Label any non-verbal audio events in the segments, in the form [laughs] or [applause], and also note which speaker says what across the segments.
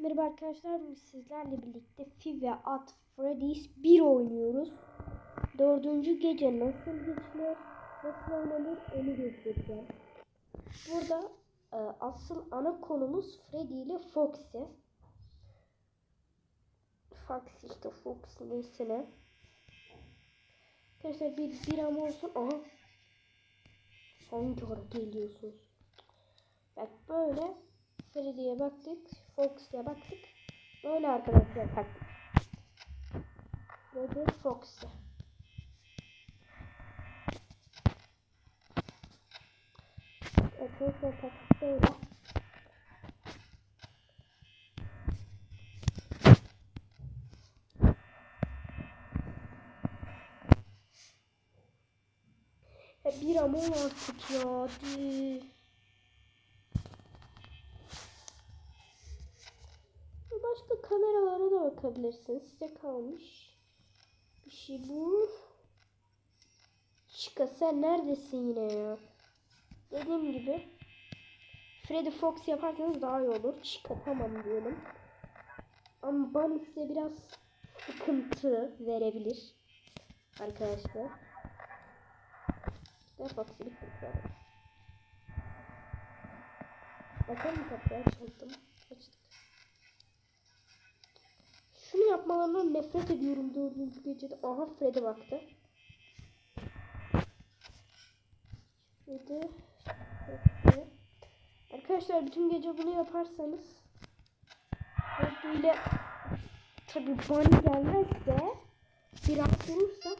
Speaker 1: Merhaba arkadaşlar, sizlerle birlikte Five at Freddy's 1 oynuyoruz. Dördüncü gece nasıl geçilir, nasıl oynanır onu göstereceğim. Burada e, asıl ana konumuz Freddy ile Foxy. Foxy işte Foxy neyse ne. Arkadaşlar bir bir ama olsun. Aha. Ara geliyorsunuz? Bak böyle Freddy'ye baktık. Fox'ya baktık. Böyle arkadaşlar baktık. Freddy Fox'ya. Arkadaşlar taktik böyle. Bir ama artık ya. Hadi. Başka kameralara da bakabilirsiniz. Size kalmış. Bir şey bu. Chica sen neredesin yine ya? Dediğim gibi Freddy Fox yaparsanız daha iyi olur. Chica tamam diyelim. Ama Bunny size biraz sıkıntı verebilir. Arkadaşlar. Ne Fox'u zaten. Bakalım kapıyı açıldım. Açtık. Yapmalarından nefret ediyorum dördüncü gecede. Aha Freddy baktı. Freddy. Arkadaşlar bütün gece bunu yaparsanız böyle tabi Bunny gelmezse biraz durursa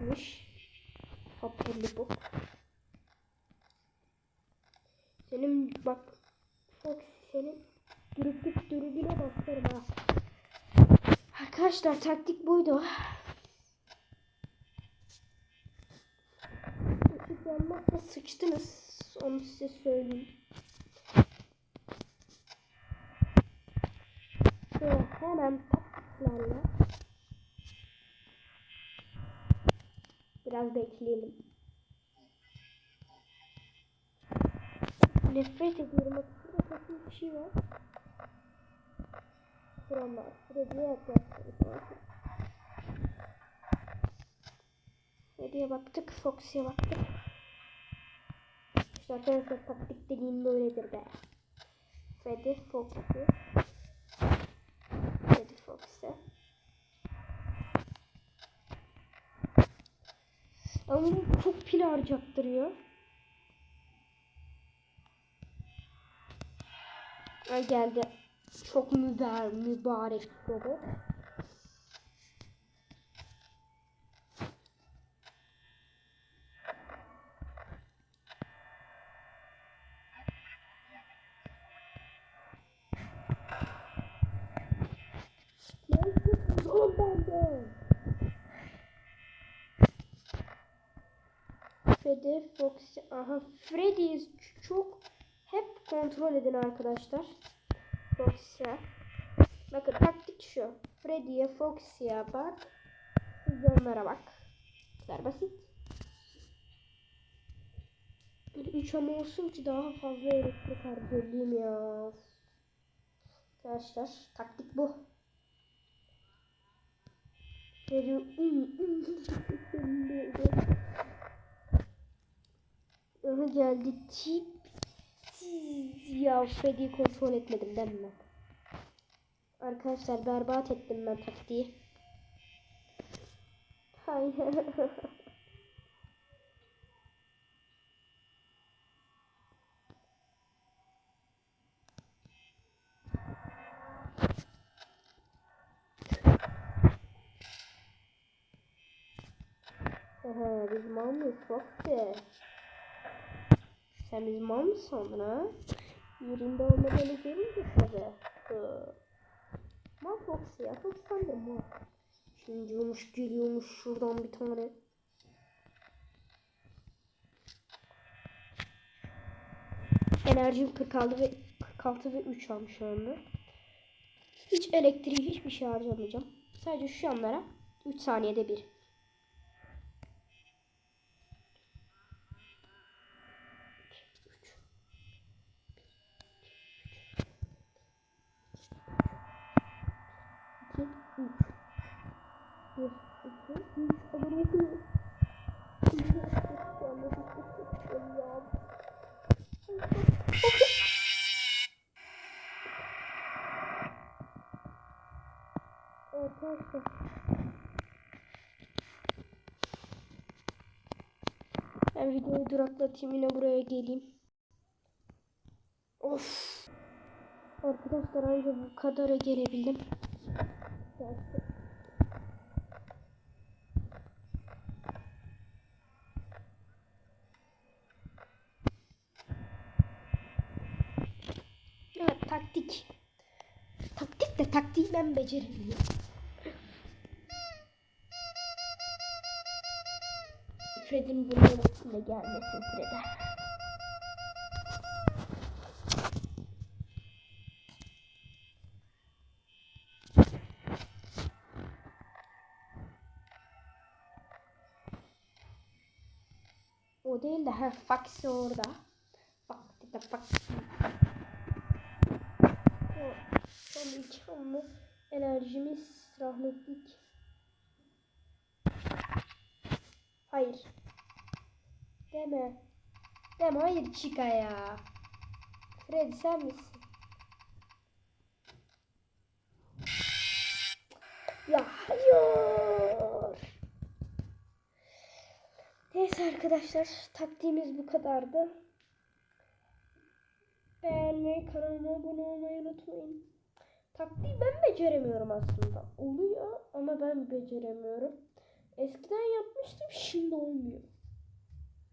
Speaker 1: gitmiş. Papurlu bu. Senin bak Fox senin dürüplük dürübüne basarım ha. Arkadaşlar taktik buydu. Işık yanmakla sıçtınız. Onu size söyleyeyim. Şöyle hemen taktiklerle Biraz bekleyelim. Nefret ediyorum. Bak takım bir şey var. Şuramda. Freddy'ye yaklaştık. Freddy'ye baktık. Foxy'ye baktık. İşte arkadaşlar taktik dediğim böyledir be. Freddy, Foxy. Freddy, Foxy. Ama bu çok pil harcattırıyor. Ay geldi. Çok mübar, mübarek robot. Neyse, zor bende. Freddy, Foxy, aha Freddy çok hep kontrol edin arkadaşlar. Foxy. Bakın taktik şu. Freddy'ye, Foxy'ye bak. Siz onlara bak. Bu kadar basit. Böyle 3 ama olsun ki daha fazla elektrik harcayayım ya. Arkadaşlar taktik bu. Freddy [laughs] Aha geldi tip. Ya Freddy'yi kontrol etmedim değil mi? Arkadaşlar berbat ettim ben taktiği. Hayır. [laughs] Aha biz mal mıyız? De. Sen bizim mal mı sandın ha? Yerinde olmadanı görünce tabi. Mal Foxy ya. Fox sen de mal. Şimdi yumuş geliyormuş şuradan bir tane. Enerjim 46 ve 46 ve 3 almış şu anda. Hiç elektriği hiçbir şey harcamayacağım. Sadece şu yanlara 3 saniyede bir. 1, 2, 3, abone koyayım. Arkadaşlar. Ben videoyu duraklatayım yine buraya geleyim. Of. Arkadaşlar ayrıca bu kadara gelebildim. Gerçekten. Taktik. Taktik de taktiği ben beceremiyorum. Fred'in bunun içinde gelmesin Fred'e. O değil de ha Foxy orada. Foxy de Foxy. Son iki anlı enerjimiz rahmetlik. Hayır. Deme. Deme hayır Chica ya. Freddy sen misin? Ya hayır. Neyse arkadaşlar taktiğimiz bu kadardı. Beğenmeyi, kanalıma abone olmayı unutmayın. Taktiği ben beceremiyorum aslında. Oluyor ama ben beceremiyorum. Eskiden yapmıştım şimdi olmuyor.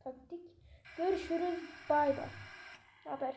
Speaker 1: Taktik. Görüşürüz. Bay bay. Haber.